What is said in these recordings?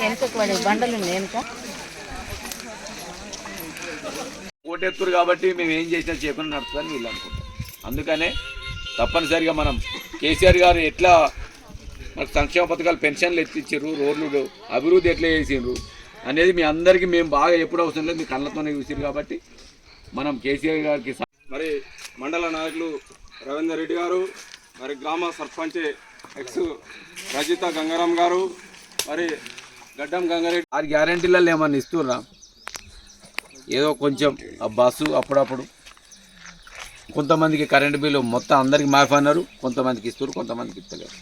వెనుకకు పడే బండలు వెనుక ఓటెత్తురు కాబట్టి మేము ఏం చేసినా చేయకుండా నడుస్తుందని వీళ్ళు అనుకుంటారు. అందుకనే తప్పనిసరిగా మనం కేసీఆర్ గారు ఎట్లా మనకు సంక్షేమ పథకాలు పెన్షన్లు ఎత్తిచ్చారు రోడ్లు అభివృద్ధి ఎట్లా చేసిండ్రు అనేది మీ అందరికీ మేము బాగా ఎప్పుడు అవసరం లేదు మీ కళ్ళతోనే చూసారు కాబట్టి మనం కేసీఆర్ గారికి మరి మండల నాయకులు రవీందర్ రెడ్డి గారు మరి గ్రామ సర్పంచ్ ఎక్స్ రజిత గంగారాం గారు మరి గడ్డం గంగారెడ్డి ఆరు గ్యారంటీలలో ఏమన్నా ఇస్తుర్రా ఏదో కొంచెం ఆ బస్సు అప్పుడప్పుడు. కొంతమందికి కరెంటు బిల్లు మొత్తం అందరికి మాఫీ అన్నారు కొంతమందికి ఇస్తారు కొంతమందికి ఇస్తలేరు.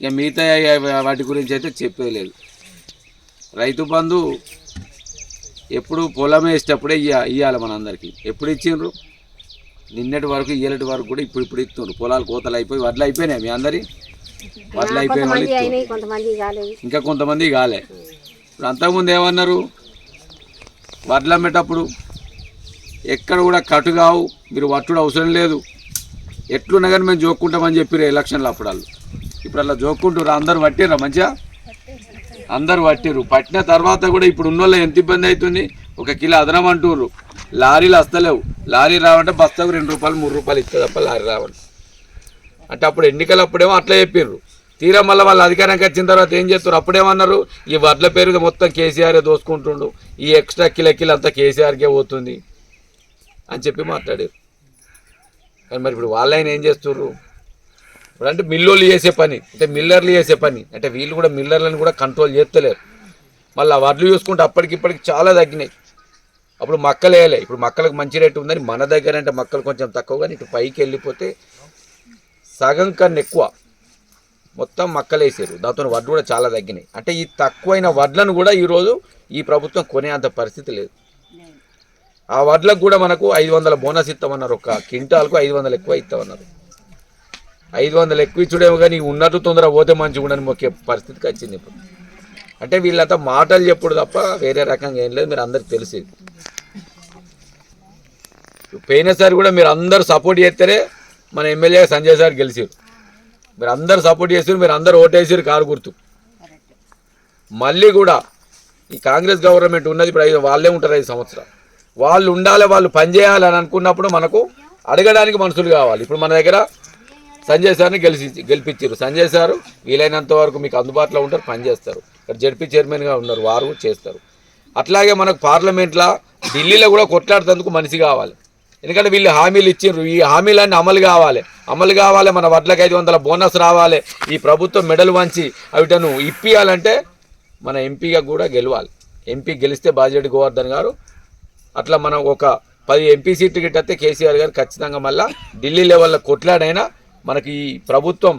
ఇక మిగతా వాటి గురించి అయితే చెప్పేలేదు. రైతు బంధు ఎప్పుడు పొలం వేసేటప్పుడే ఇవ్వాలి మన అందరికీ ఎప్పుడు ఇచ్చిండ్రు? నిన్నటి వరకు ఇయ్యలటి వరకు కూడా ఇప్పుడు ఇప్పుడు ఇస్తుండ్రు. పొలాలు కోతలు అయిపోయి వడ్లు అయిపోయినాయి మీ అందరి? వడ్లు అయిపోయిన వాళ్ళు ఇంకా కొంతమంది కాలే. ఇప్పుడు అంతకుముందు ఏమన్నారు? వడ్లు అమ్మేటప్పుడు ఎక్కడ కూడా కటు కావు మీరు వట్టుడు అవసరం లేదు. ఎట్లున్నా కానీ మేము జోక్కుంటామని చెప్పారు ఎలక్షన్లు అప్పుడు వాళ్ళు. ఇప్పుడు అలా జోక్కుంటారు అందరు పట్టిర్రా మంచిగా? అందరు పట్టిర్రు. పట్టిన తర్వాత కూడా ఇప్పుడు ఉన్న ఎంత ఇబ్బంది అవుతుంది ఒక కిలో అదనం అంటుర్రు. లారీలు వస్తలేవు లారీ రావంటే బస్తాకు రెండు రూపాయలు మూడు రూపాయలు ఇస్తే తప్ప లారీ రావండి. అంటే అప్పుడు ఎన్నికలు అప్పుడేమో అట్లా చెప్పిర్రు. తీరా మళ్ళీ వాళ్ళు అధికారంకి వచ్చిన తర్వాత ఏం చేస్తారు? అప్పుడేమన్నారు? ఈ వడ్ల పేరుగా మొత్తం కేసీఆర్ దోసుకుంటుండు. ఈ ఎక్స్ట్రా కిలో కిలో అంతా కేసీఆర్కే పోతుంది అని చెప్పి మాట్లాడారు. కానీ మరి ఇప్పుడు వాళ్ళైనా ఏం చేస్తుర్రు? ఇప్పుడు అంటే మిల్లోళ్ళు చేసే పని అంటే మిల్లర్లు చేసే పని. అంటే వీళ్ళు కూడా మిల్లర్లను కూడా కంట్రోల్ చేస్తలేరు. మళ్ళీ ఆ వడ్లు చూసుకుంటే అప్పటికి ఇప్పటికి చాలా తగ్గినాయి. అప్పుడు మక్కలు వేయలే. ఇప్పుడు మక్కలకు మంచి రేటు ఉందని మన దగ్గర అంటే మక్కలు కొంచెం తక్కువ కానీ ఇటు పైకి వెళ్ళిపోతే సగం కన్నా ఎక్కువ మొత్తం మక్కలేసారు దాంతో వడ్లు కూడా చాలా తగ్గినాయి. అంటే ఈ తక్కువైన వడ్లను కూడా ఈరోజు ఈ ప్రభుత్వం కొనే అంత పరిస్థితి లేదు. ఆ వడ్లకు కూడా మనకు ఐదు వందల బోనస్ ఇస్తామన్నారు. ఒక క్వింటాల్కు ఐదు వందలు ఎక్కువ ఇస్తామన్నారు. ఐదు వందలు ఎక్కువ ఇచ్చుడేమో కానీ ఉన్నట్టు తొందర పోతే మంచిగా ఉండని మొక్కే పరిస్థితికి వచ్చింది ఇప్పుడు. అంటే వీళ్ళంతా మాటలు చెప్పుడు తప్ప వేరే రకంగా ఏం లేదు మీరు అందరికి తెలిసేది పోయినసారి కూడా మీరు అందరు సపోర్ట్ చేస్తేనే మన ఎమ్మెల్యే సంజయ్ సార్ గెలిచారు. మీరు అందరు సపోర్ట్ చేసారు మీరు అందరు ఓటేసారు కారు గుర్తు. మళ్ళీ కూడా ఈ కాంగ్రెస్ గవర్నమెంట్ ఉన్నది ఇప్పుడు ఐదు వాళ్ళే ఉంటారు ఐదు సంవత్సరాలు. వాళ్ళు ఉండాలి వాళ్ళు పనిచేయాలి అని అనుకున్నప్పుడు మనకు అడగడానికి మనుషులు కావాలి. ఇప్పుడు మన దగ్గర సంజయ్ సార్ని గెలిచి గెలిపించారు. సంజయ్ సార్ వీలైనంత వరకు మీకు అందుబాటులో ఉంటారు పనిచేస్తారు ఇక్కడ జడ్పీ చైర్మన్గా ఉన్నారు వారు చేస్తారు. అట్లాగే మనకు పార్లమెంట్లో ఢిల్లీలో కూడా కొట్లాడుతందుకు మనిషి కావాలి. ఎందుకంటే వీళ్ళు హామీలు ఇచ్చిండ్రు. ఈ హామీలన్నీ అమలు కావాలి. అమలు కావాలి మన వడ్లకు ఐదు వందల బోనస్ రావాలి. ఈ ప్రభుత్వం మెడలు వంచి అవిటను ఇప్పియాలంటే మన ఎంపీగా కూడా గెలవాలి. ఎంపీ గెలిస్తే బాజిరెడ్డి గోవర్ధన్ గారు అట్లా మనం ఒక పది ఎంపీ సీట్లు గిట్టతే కేసీఆర్ గారు ఖచ్చితంగా మళ్ళీ ఢిల్లీ లెవెల్లో కొట్లాడైనా మనకి ఈ ప్రభుత్వం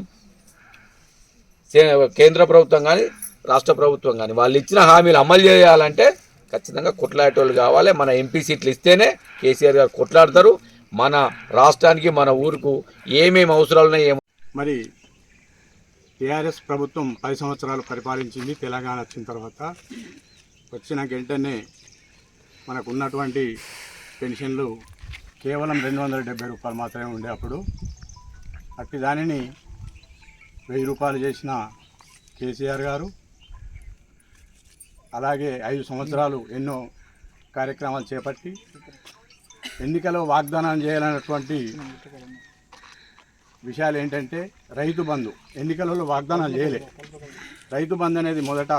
కేంద్ర ప్రభుత్వం కానీ రాష్ట్ర ప్రభుత్వం కానీ వాళ్ళు ఇచ్చిన హామీలు అమలు చేయాలంటే ఖచ్చితంగా కొట్లాడేటోళ్ళు కావాలి. మన ఎంపీ సీట్లు ఇస్తేనే కేసీఆర్ గారు కొట్లాడతారు. మన రాష్ట్రానికి మన ఊరుకు ఏమేమి అవసరాలు ఉన్నాయి మరి టీఆర్ఎస్ ప్రభుత్వం పది సంవత్సరాలు పరిపాలించింది తెలంగాణ వచ్చిన తర్వాత. వచ్చిన వెంటనే మనకు ఉన్నటువంటి పెన్షన్లు కేవలం రెండు వందల డెబ్బై రూపాయలు మాత్రమే ఉండే అప్పుడు. అట్టి దానిని వెయ్యి రూపాయలు చేసిన కేసీఆర్ గారు. అలాగే ఐదు సంవత్సరాలు ఎన్నో కార్యక్రమాలు చేపట్టి ఎన్నికలో వాగ్దానం చేయాలన్నటువంటి విషయాలు ఏంటంటే రైతు బంధు. ఎన్నికలలో వాగ్దానం చేయలే. రైతు బంధు అనేది మొదట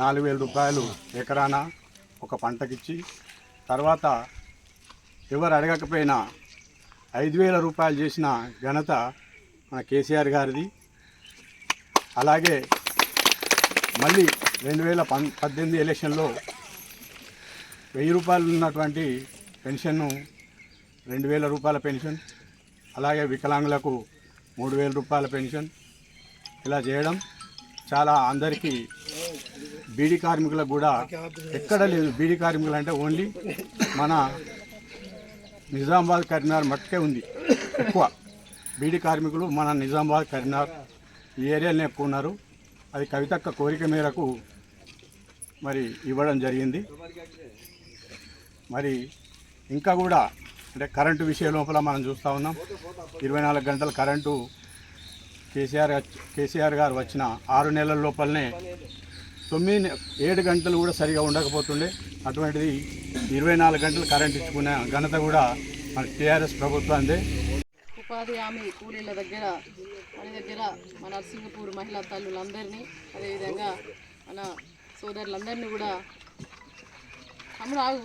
నాలుగు వేల రూపాయలు ఎకరాన ఒక పంటకిచ్చి తర్వాత ఎవరు అడగకపోయినా ఐదు వేల రూపాయలు చేసిన ఘనత మన కేసీఆర్ గారిది. అలాగే మళ్ళీ రెండు వేల పన్ పద్దెనిమిది ఎలక్షన్లో వెయ్యి రూపాయలు ఉన్నటువంటి పెన్షన్ను రెండు వేల రూపాయల పెన్షన్ అలాగే వికలాంగులకు మూడు వేల రూపాయల పెన్షన్ ఇలా చేయడం చాలా అందరికీ బీడీ కార్మికులకు కూడా ఎక్కడ లేదు. బీడీ కార్మికులు అంటే ఓన్లీ మన నిజామాబాద్ కరీంనగర్ మట్టుకే ఉంది. ఎక్కువ. బీడీ కార్మికులు మన నిజామాబాద్ కరీంనగర్ ఈ ఏరియాలో ఎక్కువ ఉన్నారు. అది కవితక్క కోరిక మేరకు మరి ఇవ్వడం జరిగింది. మరి ఇంకా కూడా అంటే కరెంటు విషయం లోపల మనం చూస్తూ ఉన్నాం. ఇరవై నాలుగు గంటల కరెంటు కేసీఆర్ కేసీఆర్ గారు వచ్చిన ఆరు నెలల లోపలనే తొమ్మిది ఏడు గంటలు కూడా సరిగా ఉండకపోతుండే. అటువంటిది ఇరవై నాలుగు గంటలు కరెంట్ ఇచ్చుకునే ఘనత కూడా మన టీఆర్ఎస్ ప్రభుత్వాందే ఉపాధి హామీ కూలీల దగ్గర మన దగ్గర మన నర్సింగపూర్ మహిళా తల్లులందరినీ అదేవిధంగా మన సోదరులందరినీ కూడా తమ్ముడు ఆగు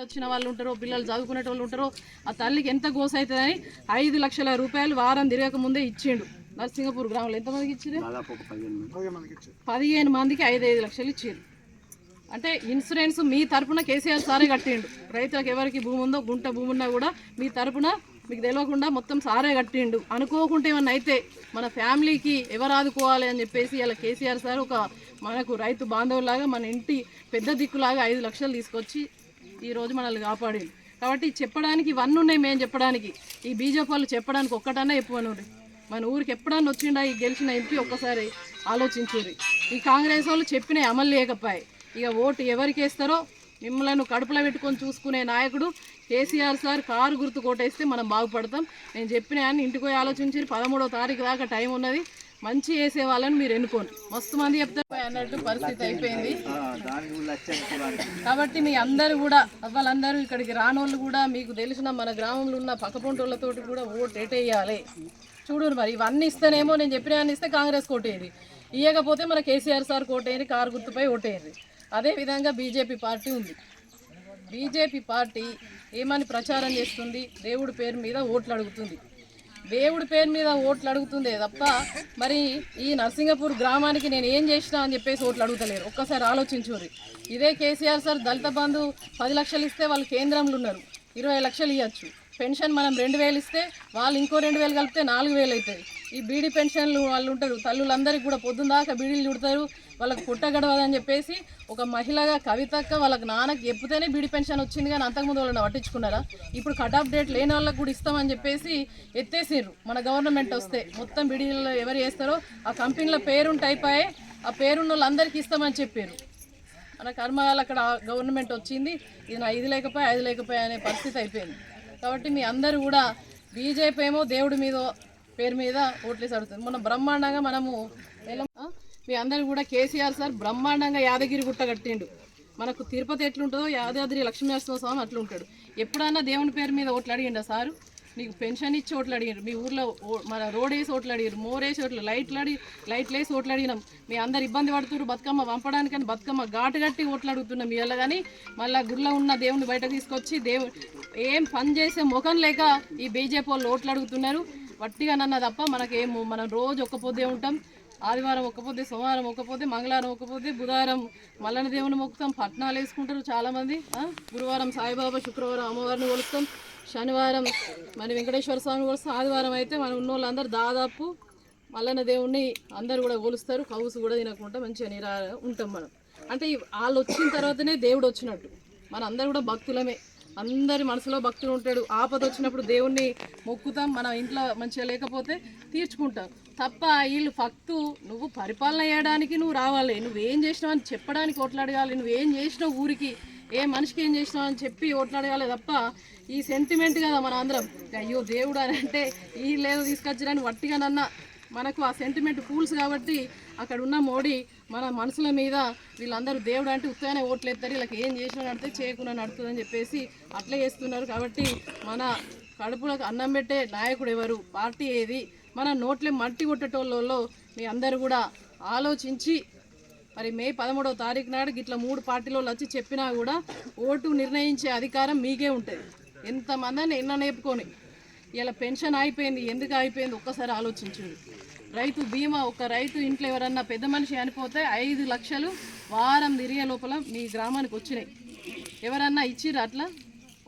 వచ్చిన వాళ్ళు ఉంటారో పిల్లలు చదువుకునే వాళ్ళు ఉంటారో ఆ తల్లికి ఎంత గోస అవుతుందని ఐదు లక్షల రూపాయలు వారం తిరగక ముందే ఇచ్చిండు. నర్సింగపూర్ గ్రామంలో ఎంతమందికి ఇచ్చిండు పదిహేను మందికి ఐదు ఐదు లక్షలు ఇచ్చారు అంటే ఇన్సూరెన్స్ మీ తరపున కేసీఆర్ సారే కట్టిండు. రైతులకు ఎవరికి భూమి ఉందో గుంట భూమి ఉన్నా కూడా మీ తరపున మీకు తెలియకుండా మొత్తం సారే కట్టిండు. అనుకోకుంటే ఏమన్నా అయితే మన ఫ్యామిలీకి ఎవరు ఆదుకోవాలి అని చెప్పేసి ఇలా కేసీఆర్ సార్ ఒక మనకు రైతు బాంధవులాగా మన ఇంటి పెద్ద దిక్కులాగా ఐదు లక్షలు తీసుకొచ్చి ఈ రోజు మనల్ని కాపాడిండు. కాబట్టి చెప్పడానికి ఇవన్నీ ఉన్నాయి మేము చెప్పడానికి. ఈ బీజేపీ వాళ్ళు చెప్పడానికి ఒక్కటన్నా చెప్పమనుండ్రి మన ఊరికి ఎప్పుడన్నా వచ్చిండా ఈ గెలిచిన ఎంపీ ఒక్కసారి ఆలోచించుర్రి. ఈ కాంగ్రెస్ వాళ్ళు చెప్పిన అమలు లేకపోయాయి ఇక ఓటు ఎవరికి వేస్తారో మిమ్మల్ని కడుపులో పెట్టుకొని చూసుకునే నాయకుడు కేసీఆర్ సార్ కారు గుర్తు కోటేస్తే మనం బాగుపడతాం. నేను చెప్పిన అని ఇంటికి పోయి ఆలోచించి పదమూడో తారీఖు దాకా టైం ఉన్నది. మంచి వేసే వాళ్ళని మీరు ఎన్నుకోండి. మస్తు మంది చెప్తారు. అన్నట్టు పరిస్థితి అయిపోయింది. కాబట్టి మీ అందరూ కూడా వాళ్ళందరూ ఇక్కడికి రానోళ్ళు కూడా మీకు తెలిసిన మన గ్రామంలో ఉన్న పక్కపొంటోళ్ళతోటి కూడా ఓటు ఎటేయాలి? చూడు మరి. ఇవన్నీ ఇస్తేనేమో నేను చెప్పిన అన్ని ఇస్తే కాంగ్రెస్ కోటేది. ఇవ్వకపోతే మన కేసీఆర్ సార్ కోటేది కారు గుర్తుపై ఓటేది. అదే విధంగా బీజేపీ పార్టీ ఉంది. బీజేపీ పార్టీ ఏమని ప్రచారం చేస్తుంది? దేవుడి పేరు మీద ఓట్లు అడుగుతుంది. దేవుడి పేరు మీద ఓట్లు అడుగుతుందే తప్ప మరి ఈ నర్సింగపూర్ గ్రామానికి నేను ఏం చేసినా అని చెప్పేసి ఓట్లు అడుగుతలేరు. ఒక్కసారి ఆలోచించుర్రి ఇదే కేసీఆర్ సార్ దళిత బంధు పది లక్షలు ఇస్తే వాళ్ళు కేంద్రంలో ఉన్నారు. ఇరవై లక్షలు ఇవ్వచ్చు పెన్షన్ మనం రెండు వేలు ఇస్తే వాళ్ళు ఇంకో రెండు వేలు కలిపితే నాలుగు వేలు అవుతుంది ఈ బీడీ పెన్షన్లు వాళ్ళు ఉంటారు తల్లులందరికీ కూడా పొద్దున్న దాకా బీడీలు చుడతారు వాళ్ళకి పుట్ట గడవదని చెప్పేసి ఒక మహిళగా కవితక్క వాళ్ళకి నాన్నకి చెప్తేనే బీడీ పెన్షన్ వచ్చింది కానీ అంతకుముందు వాళ్ళని పట్టించుకున్నారా? ఇప్పుడు కట్ ఆఫ్ డేట్ లేని వాళ్ళకి కూడా ఇస్తామని చెప్పేసి ఎత్తేసిర్రు. మన గవర్నమెంట్ వస్తే మొత్తం బీడీలలో ఎవరు చేస్తారో ఆ కంపెనీల పేరుంటే అయిపోయి ఆ పేరున్న వాళ్ళందరికీ ఇస్తామని చెప్పారు మన కర్మగాలు అక్కడ గవర్నమెంట్ వచ్చింది ఇది నా ఇది లేకపోయి అది లేకపోయి అనే పరిస్థితి అయిపోయింది. కాబట్టి మీ అందరూ కూడా బీజేపీ ఏమో దేవుడి మీద పేరు మీద ఓట్లేసి అడుగుతుంది మొన్న బ్రహ్మాండంగా మనము మీ అందరూ కూడా కేసీఆర్ సార్ బ్రహ్మాండంగా యాదగిరి గుట్ట కట్టిండు. మనకు తిరుపతి ఎట్లుంటుందో యాదాద్రి లక్ష్మీనరసింహ స్వామి అట్లుంటాడు. ఎప్పుడన్నా దేవుని పేరు మీద ఓట్లు అడిగిండా సారు? నీకు పెన్షన్ ఇచ్చి ఓట్లు అడిగారు మీ ఊర్లో మన రోడ్ వేసి ఓట్లు అడిగారు మోర్ వేసి ఓట్లు. లైట్లు అడిగి లైట్లు వేసి ఓట్లు అడిగినాం మీ అందరు ఇబ్బంది పడుతున్నారు బతుకమ్మ పంపడానికని బతుకమ్మ ఘాటు కట్టి ఓట్లు అడుగుతున్నాం మీ కానీ మళ్ళీ గుడిలో ఉన్న దేవుని బయట తీసుకొచ్చి దేవు ఏం పని చేసే ముఖం లేక ఈ బీజేపీ వాళ్ళు ఓట్లు అడుగుతున్నారు వట్టిగా నన్న తప్ప మనకేం మనం రోజు ఒక్కపోతే ఉంటాం. ఆదివారం ఒక్కపోతే సోమవారం ఒక్కపోతే మంగళవారం ఒక్కపోతే బుధవారం మల్లన దేవుని మొక్కుతాం. పట్నాలు వేసుకుంటారు చాలామంది. గురువారం సాయిబాబా శుక్రవారం అమ్మవారిని కొలుస్తాం. శనివారం మరి వెంకటేశ్వర స్వామి కూడా ఆదివారం అయితే మన ఉన్న వాళ్ళందరూ దాదాపు మల్లన్న దేవుణ్ణి అందరు కూడా కొలుస్తారు కౌసు కూడా తినకుండా మంచిగా నీరా ఉంటాం మనం. అంటే వాళ్ళు వచ్చిన తర్వాతనే దేవుడు వచ్చినట్టు. మన అందరు కూడా భక్తులమే. అందరి మనసులో భక్తులు ఉంటాడు. ఆపద వచ్చినప్పుడు దేవుణ్ణి మొక్కుతాం మన ఇంట్లో మంచిగా లేకపోతే తీర్చుకుంటాం. తప్ప వీళ్ళు ఫక్తు నువ్వు పరిపాలన చేయడానికి నువ్వు రావాలి. నువ్వేం చేసినావు అని చెప్పడానికి ఓట్లాడగాలి నువ్వేం చేసినావు ఊరికి? ఏ మనిషికి ఏం చేసినా అని చెప్పి ఓట్లాడగాలి తప్ప ఈ సెంటిమెంట్ కదా మన అందరం. అయ్యో దేవుడు అని అంటే ఈ లేదు తీసుకొచ్చిరని వట్టిగానన్నా మనకు ఆ సెంటిమెంట్ ఫూల్స్ కాబట్టి అక్కడ ఉన్న మోడీ మన మనసుల మీద వీళ్ళందరూ దేవుడు అంటే ఉత్తగానే ఓట్లు ఎత్తారు వీళ్ళకి ఏం చేసినా నడితే చేయకుండా నడుతుందని చెప్పేసి అట్లే చేస్తున్నారు కాబట్టి మన కడుపులకు అన్నం పెట్టే నాయకుడు ఎవరు? పార్టీ ఏది? మన నోట్లే మట్టి కొట్టేటోళ్ళలో మీ అందరూ కూడా ఆలోచించి మరి మే పదమూడవ తారీఖు నాడు ఇట్లా మూడు పార్టీలో వచ్చి చెప్పినా కూడా ఓటు నిర్ణయించే అధికారం మీకే ఉంటుంది. ఎంతమందిని ఎన్న నేర్పుకొని. ఇలా పెన్షన్ అయిపోయింది ఎందుకు అయిపోయింది ఒక్కసారి ఆలోచించండి. రైతు బీమా ఒక రైతు ఇంట్లో ఎవరన్నా పెద్ద మనిషి చనిపోతే ఐదు లక్షలు వారం తిరిగే లోపల మీ గ్రామానికి వచ్చినాయి. ఎవరన్నా ఇచ్చిర్రు అట్లా?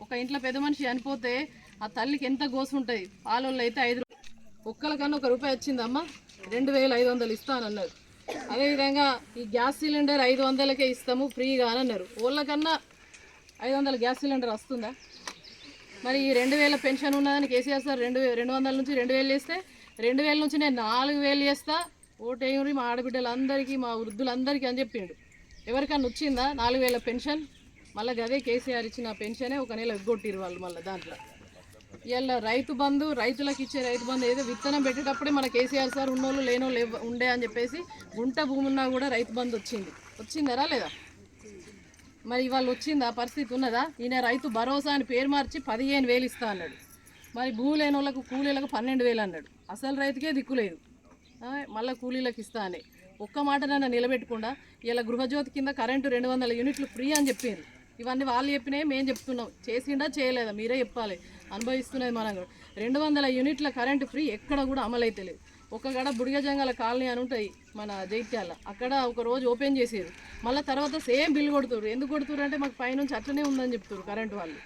ఒక ఇంట్లో పెద్ద మనిషి చనిపోతే ఆ తల్లికి ఎంత గోసు ఉంటుంది? పాలోళ్ళు అయితే ఐదు ఒక్కలకన్నా ఒక్కరికన్నా ఒక రూపాయి వచ్చిందమ్మా రెండు వేల ఐదు వందలు ఇస్తానన్నారు అదేవిధంగా ఈ గ్యాస్ సిలిండర్ ఐదు వందలకే ఇస్తాము ఫ్రీగా అని అన్నారు. వాళ్ళకన్నా ఐదు వందల గ్యాస్ సిలిండర్ వస్తుందా? మరి ఈ రెండు వేల పెన్షన్ ఉన్నదని కేసీఆర్ సార్ రెండు రెండు వందల నుంచి రెండు వేలు చేస్తే రెండు వేల నుంచి నేను నాలుగు వేలు చేస్తా ఓటేయురి మా ఆడబిడ్డలందరికీ మా వృద్ధులందరికీ అని చెప్పిండు. ఎవరికన్నా వచ్చిందా నాలుగు వేల పెన్షన్? మళ్ళీ అదే కేసీఆర్ ఇచ్చిన పెన్షనే ఒక నెల ఎగ్గొట్టిరు వాళ్ళు మళ్ళీ దాంట్లో. ఇలా రైతు బంధు రైతులకు ఇచ్చే రైతు బంధు ఏదో విత్తనం పెట్టేటప్పుడే మన కేసీఆర్ సార్ ఉన్నోళ్ళు లేనోళ్ళు ఎవ- ఉండే అని చెప్పేసి గుంట భూమి ఉన్నా కూడా రైతు బంధు వచ్చింది. వచ్చిందరా లేదా? మరి ఇవాళ వచ్చిందా? పరిస్థితి ఉన్నదా? ఈయన రైతు భరోసా అని పేరు మార్చి పదిహేను వేలు ఇస్తా అన్నాడు. మరి భూమి లేని వాళ్ళకు కూలీలకు పన్నెండు వేలు అన్నాడు. అసలు రైతుకే దిక్కులేదు మళ్ళీ కూలీలకు ఇస్తా అని. ఒక్క మాట నన్ను నిలబెట్టకుండా ఇలా గృహజ్యోతి కింద కరెంటు రెండు వందల యూనిట్లు ఫ్రీ అని చెప్పారు ఇవన్నీ వాళ్ళు చెప్పినాయి మేము చెప్తున్నాం. చేసిండా చేయలేదా? మీరే చెప్పాలి. అనుభవిస్తున్నది మనం కూడా రెండు వందల యూనిట్ల కరెంటు ఫ్రీ ఎక్కడ కూడా అమలైతే లేదు. ఒక గడ బుడిగజంగల కాలనీ అని ఉంటాయి మన జైత్యాల. అక్కడ ఒక రోజు ఓపెన్ చేసేది మళ్ళీ తర్వాత సేమ్ బిల్ కొడుతురు ఎందుకు కొడుతురు అంటే మాకు పైనుంచి అట్లనే ఉందని చెప్తారు కరెంటు వాళ్ళు.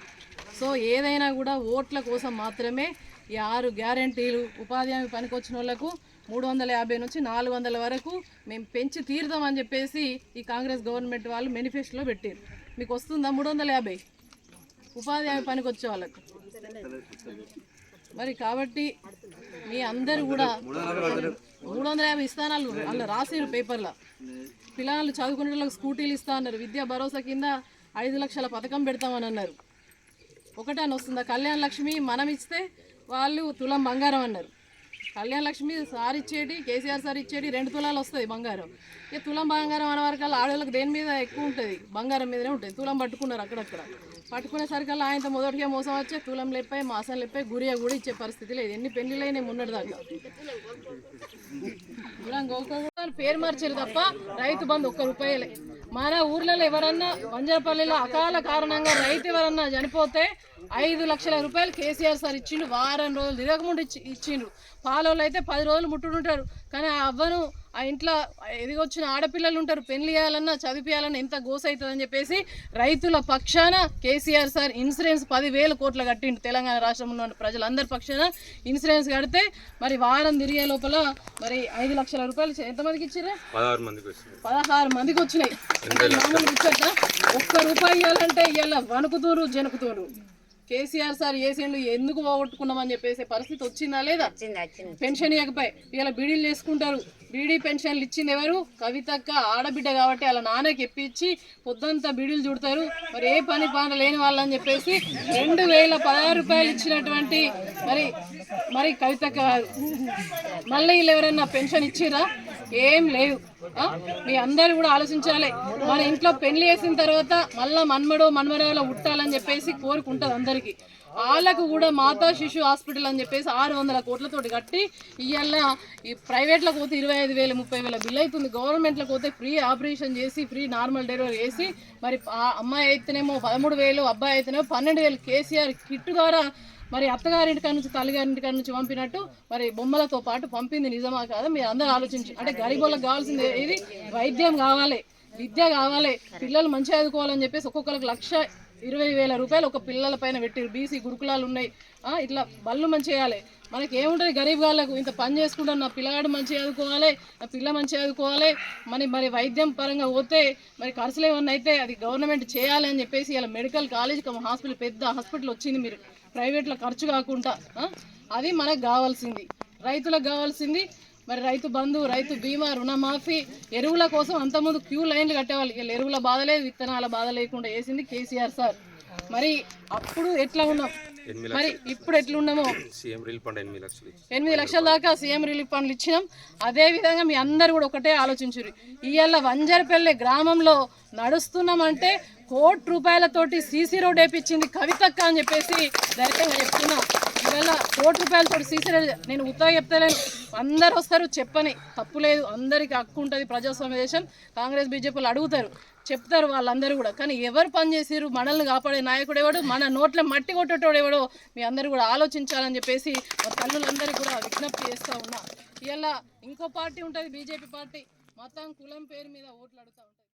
సో ఏదైనా కూడా ఓట్ల కోసం మాత్రమే ఈ ఆరు గ్యారంటీలు ఉపాధి హామీ పనికొచ్చిన వాళ్ళకు మూడు వందల యాభై నుంచి నాలుగు వందల వరకు మేము పెంచి తీరుదామని చెప్పేసి ఈ కాంగ్రెస్ గవర్నమెంట్ వాళ్ళు మేనిఫెస్టోలో పెట్టారు మీకు వస్తుందా మూడు వందల యాభై? ఉపాధి హామీ పనికి వచ్చే వాళ్ళకు. మరి కాబట్టి మీ అందరు కూడా మూడు వందల యాభై స్థానాలు అలా రాసారు పేపర్లో. పిల్లలు చదువుకునే వాళ్ళకి స్కూటీలు ఇస్తా అన్నారు. విద్యా భరోసా కింద ఐదు లక్షల పథకం పెడతామని అన్నారు. ఒకటే అని వస్తుందా? కళ్యాణ లక్ష్మి మనం ఇస్తే వాళ్ళు తులం బంగారం అన్నారు. కళ్యాణ లక్ష్మి సార్ ఇచ్చేటి కేసీఆర్ సార్ ఇచ్చేటి రెండు తులాలు వస్తుంది బంగారం. ఇక తులం బంగారం అనే వరకు ఆడవాళ్ళకి దేని మీద ఎక్కువ ఉంటుంది? బంగారం మీదనే ఉంటుంది. తులం పట్టుకున్నారు అక్కడక్కడ. పట్టుకునేసరికల్లా ఆయనతో మొదటిగా మోసం వచ్చే తులం లెప్పై మాసం లేపాయి గురియా కూడా ఇచ్చే పరిస్థితి లేదు. ఎన్ని పెళ్ళిలైనా మొన్నటి దాకా ఇలా గోకూర పేరు మార్చారు తప్ప రైతు బంధు ఒక్క రూపాయలే. మన ఊర్లలో ఎవరన్నా వంజరపల్లిలో అకాల కారణంగా రైతు ఎవరన్నా చనిపోతే ఐదు లక్షల రూపాయలు కేసీఆర్ సార్ ఇచ్చిండు వారం రోజులు తిరగకుండా ఇచ్చి ఇచ్చిండ్రు పాలోళ్ళు అయితే పది రోజులు ముట్టుకుంటారు కానీ ఆ అవ్వను ఆ ఇంట్లో ఎదిగొచ్చిన ఆడపిల్లలు ఉంటారు. పెళ్ళి చేయాలన్నా చదివియాలన్నా ఎంత గోస అవుతుందని చెప్పేసి రైతుల పక్షాన కేసీఆర్ సార్ ఇన్సూరెన్స్ పదివేల కోట్లు కట్టిండు తెలంగాణ రాష్ట్రంలో ఉన్న ప్రజలందరి పక్షాన ఇన్సూరెన్స్ కడితే మరి వారం తిరిగే లోపల మరి ఐదు లక్షల రూపాయలు ఎంతమందికి ఇచ్చిరా పదహారు మందికి పదహారు మందికి వచ్చినాయి. ఒక్క రూపాయి ఇవ్వాలంటే ఇవాళ వణుకుతూరు జనుకుతూరు. కేసీఆర్ సార్ ఏసీలు ఎందుకు పోగొట్టుకున్నామని చెప్పేసి పరిస్థితి వచ్చిందా లేదా? పెన్షన్ ఇవ్వకపోయి ఇలా బీడీలు చేసుకుంటారు. బీడీ పెన్షన్లు ఇచ్చింది ఎవరు? కవితక్క ఆడబిడ్డ కాబట్టి వాళ్ళ నాన్నకి ఎప్పించి పొద్దంతా బీడీలు చుడతారు. మరి ఏ పని పాన లేని వాళ్ళని చెప్పేసి రెండు వేల పదహారు రూపాయలు ఇచ్చినటువంటి మరి మరి కవితక్క గారు. మళ్ళీ వీళ్ళు ఎవరైనా పెన్షన్ ఇచ్చిరా ఏం లేవు. మీ అందరూ కూడా ఆలోచించాలి. మన ఇంట్లో పెళ్ళి చేసిన తర్వాత మళ్ళా మన్మడో మన్మరాలో ఉట్టాలని చెప్పేసి కోరుకుంటుంది అందరికీ. వాళ్ళకు కూడా మాతా శిశు హాస్పిటల్ అని చెప్పేసి ఆరు వందల కోట్లతోటి కట్టి ఇవాళ ఈ ప్రైవేట్లకు పోతే ఇరవై ఐదు వేల ముప్పై వేల బిల్ అవుతుంది గవర్నమెంట్లకు పోతే ఫ్రీ ఆపరేషన్ చేసి ఫ్రీ నార్మల్ డెలివరీ చేసి మరి ఆ అమ్మాయి అయితేనేమో పదమూడు వేలు అబ్బాయి అయితేనేమో పన్నెండు వేలు కేసీఆర్ కిట్ ద్వారా మరి అత్తగారింటికాడ నుంచి తల్లిగారింటికాడ నుంచి పంపినట్టు మరి బొమ్మలతో పాటు పంపింది నిజమా కాదా? మీరు అందరూ ఆలోచించి. అంటే గరీబోళ్ళకి కావాల్సింది ఇది వైద్యం కావాలి విద్య కావాలి పిల్లలు మంచిగా చదువుకోవాలని చెప్పేసి ఒక్కొక్కరికి లక్ష ఇరవై వేల రూపాయలు ఒక పిల్లల పైన పెట్టారు బీసీ గురుకులాలు ఉన్నాయి. ఇట్లా బళ్ళు మంచి చేయాలి. మనకి ఏముంటుంది? గరీబ్ వాళ్ళకు ఇంత పని చేసుకుంటాను నా పిల్లగాడు మంచిగా చదువుకోవాలి నా పిల్ల మంచిగా చదువుకోవాలి. మరి మరి వైద్యం పరంగా పోతే మరి ఖర్చులు ఏమన్నా అయితే అది గవర్నమెంట్ చేయాలి అని చెప్పేసి ఇలా మెడికల్ కాలేజ్ హాస్పిటల్ పెద్ద హాస్పిటల్ వచ్చింది మీరు. ప్రైవేట్లో ఖర్చు కాకుండా అది మనకు కావాల్సింది. రైతులకు కావాల్సింది మరి రైతు బంధు రైతు బీమా రుణమాఫీ ఎరువుల కోసం అంతకుముందు క్యూ లైన్లు కట్టేవాళ్ళు. వీళ్ళు ఎరువుల బాధ లేదు విత్తనాల బాధ లేకుండా వేసింది కేసీఆర్ సార్. మరి అప్పుడు ఎట్లా ఉన్నాం? మరి ఇప్పుడు ఎట్లున్నామో? సీఎం రిలీఫ్ ఫండ్ ఎనిమిది లక్షలు ఎనిమిది లక్షల దాకా సీఎం రిలీఫ్ ఫండ్లు ఇచ్చినాం. అదే విధంగా మీ అందరు కూడా ఒకటే ఆలోచించురు ఇవాళ వంజరపల్లి గ్రామంలో నడుస్తున్నామంటే కోటి రూపాయలతోటి సీసీ రోడ్ వేపించింది కవితక్క అని చెప్పేసి ధైర్యంగా చెప్తున్నా. ఇవాళ కోటి రూపాయలతో సీసీ నేను ఉత్తగా చెప్తలేను. అందరు వస్తారు చెప్పని. తప్పు లేదు. అందరికి హక్కు ఉంటుంది ప్రజాస్వామ్య దేశం కాంగ్రెస్ బీజేపీలు అడుగుతారు. చెప్తారు వాళ్ళందరూ కూడా. కానీ ఎవరు పనిచేసారు మనల్ని కాపాడే నాయకుడు ఎవడు? మన నోట్ల మట్టి కొట్టేటోడు ఎవడో? మీ అందరూ కూడా ఆలోచించాలని చెప్పేసి మా తల్లులందరికీ కూడా విజ్ఞప్తి చేస్తూ ఉన్నా. ఇలా ఇంకో పార్టీ ఉంటుంది బీజేపీ పార్టీ. మతం కులం పేరు మీద ఓట్లు అడుగుతూ ఉంటుంది